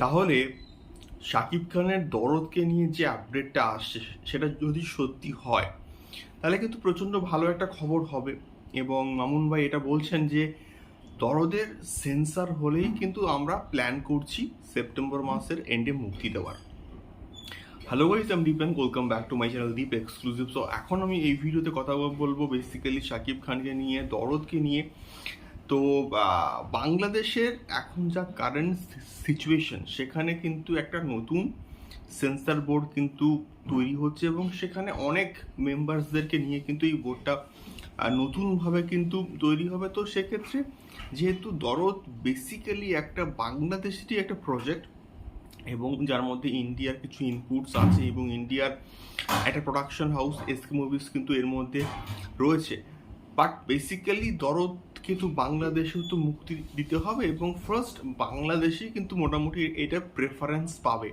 তাহলে শাকিব খানের দরদকে নিয়ে যে আপডেটটা আসছে, সেটা যদি সত্যি হয়, তাহলে কিন্তু প্রচণ্ড ভালো একটা খবর হবে। এবং মামুন ভাই এটা বলছেন যে, দরদের সেন্সার হলেই কিন্তু আমরা প্ল্যান করছি সেপ্টেম্বর মাসের এন্ডে মুক্তি দেওয়ার। Hello guys I'm Deep and welcome back to my channel Deep exclusive so এখন আমি এই ভিডিওতে কথা বলব বেসিক্যালি শাকিব খানকে নিয়ে, দরদকে নিয়ে। তো বাংলাদেশের এখন যা কারেন্ট সিচুয়েশন সেখানে কিন্তু একটা নতুন সেন্সার বোর্ড কিন্তু তৈরি হচ্ছে এবং সেখানে অনেক মেম্বার্সদেরকে নিয়ে কিন্তু এই বোর্ডটা নতুনভাবে কিন্তু তৈরি হবে। তো সেক্ষেত্রে যেহেতু দরদ বেসিক্যালি একটা বাংলাদেশেরই একটা প্রজেক্ট এবং যার মধ্যে ইন্ডিয়ার কিছু ইনপুটস আছে এবং ইন্ডিয়ার একটা প্রোডাকশন হাউস এসকে মুভিস কিন্তু এর মধ্যে রয়েছে। বাট বেসিক্যালি দরদ কিন্তু বাংলাদেশেও তো মুক্তি দিতে হবে এবং ফার্স্ট বাংলাদেশেই কিন্তু মোটামুটি এটা প্রেফারেন্স পাবে।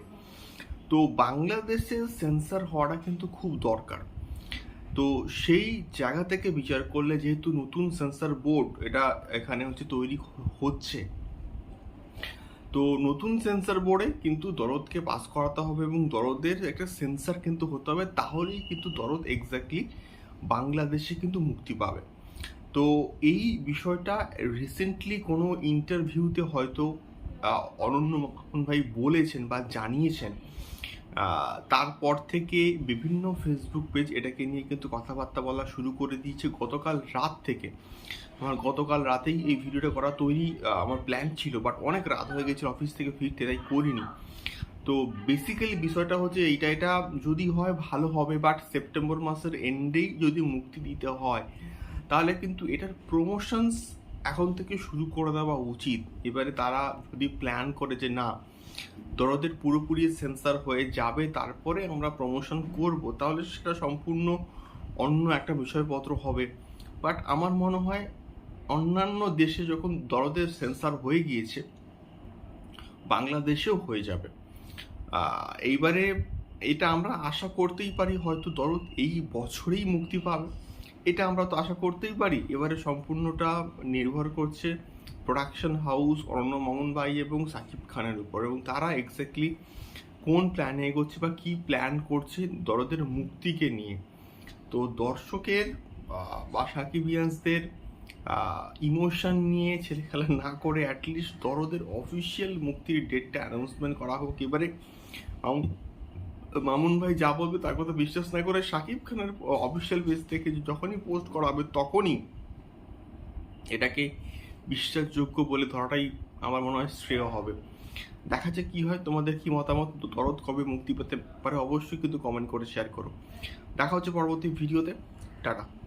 তো বাংলাদেশে সেন্সার হওয়াটা কিন্তু খুব দরকার। তো সেই জায়গা থেকে বিচার করলে যেহেতু নতুন সেন্সার বোর্ড এটা এখানে হচ্ছে তৈরি হচ্ছে, তো নতুন সেন্সার বোর্ডে কিন্তু দরদকে পাস করাতে হবে এবং দরদের একটা সেন্সার কিন্তু হতে হবে, তাহলেই কিন্তু দরদ এক্স্যাক্টলি বাংলাদেশে কিন্তু মুক্তি পাবে। তো এই বিষয়টা রিসেন্টলি কোনো ইন্টারভিউতে হয়তো অনন্য মোহন ভাই বলেছেন বা জানিয়েছেন। তারপর থেকে বিভিন্ন ফেসবুক পেজ এটাকে নিয়ে কিন্তু কথাবার্তা বলা শুরু করে দিয়েছে গতকাল রাত থেকে। আমার গতকাল রাতেই এই ভিডিওটা করা তৈরি আমার প্ল্যান ছিল বাট অনেক রাত হয়ে গেছে অফিস থেকে ফিরতে, তাই করিনি। তো বেসিক্যালি বিষয়টা হচ্ছে এইটা, এটা যদি হয় ভালো হবে বাট সেপ্টেম্বর মাসের এন্ডেই যদি মুক্তি দিতে হয় তাহলে কিন্তু এটার প্রমোশনস এখন থেকে শুরু করে দেওয়া উচিত। এবারে তারা যদি প্ল্যান করে যে না, দরদের পুরোপুরি সেন্সার হয়ে যাবে, তারপরে আমরা প্রমোশন করব, তাহলে সেটা সম্পূর্ণ অন্য একটা বিষয়পত্র হবে। বাট আমার মনে হয় অন্যান্য দেশে যখন দরদের সেন্সার হয়ে গিয়েছে, বাংলাদেশেও হয়ে যাবে। এইবারে এটা আমরা আশা করতেই পারি, হয়তো দরদ এই বছরেই মুক্তি পাবে। এটা আমরা তো আশা করতেই পারি। এবারে সম্পূর্ণটা নির্ভর করছে প্রোডাকশন হাউস অরণ্য মামুন ভাই এবং সাকিব খানের উপর এবং তারা এক্স্যাক্টলি কোন প্ল্যানে এগোচ্ছে বা কি প্ল্যান করছে দরদের মুক্তিকে নিয়ে। তো দর্শকের বা সাকিবিয়ান্সদের ইমোশন নিয়ে ছেলে খেলা না করে অ্যাটলিস্ট দরদের অফিসিয়াল মুক্তির ডেটটা অ্যানাউন্সমেন্ট করা হোক এবারে। মামুন- মামুন ভাই যা বলবে তার কথা বিশ্বাস না করে সাকিব খানের অফিসিয়াল পেজ থেকে যখনই পোস্ট করা হবে তখনই এটাকে বিশ্বাসযোগ্য বলে ধরাটাই আমার মনে হয় শ্রেয় হবে। দেখা যাক কি হয়, তোমাদের কি মতামত, দরদ কবে মুক্তি পেতে পারে অবশ্যই কিন্তু কমেন্ট করে শেয়ার করো। দেখা হচ্ছে পরবর্তী ভিডিওতে টাটা।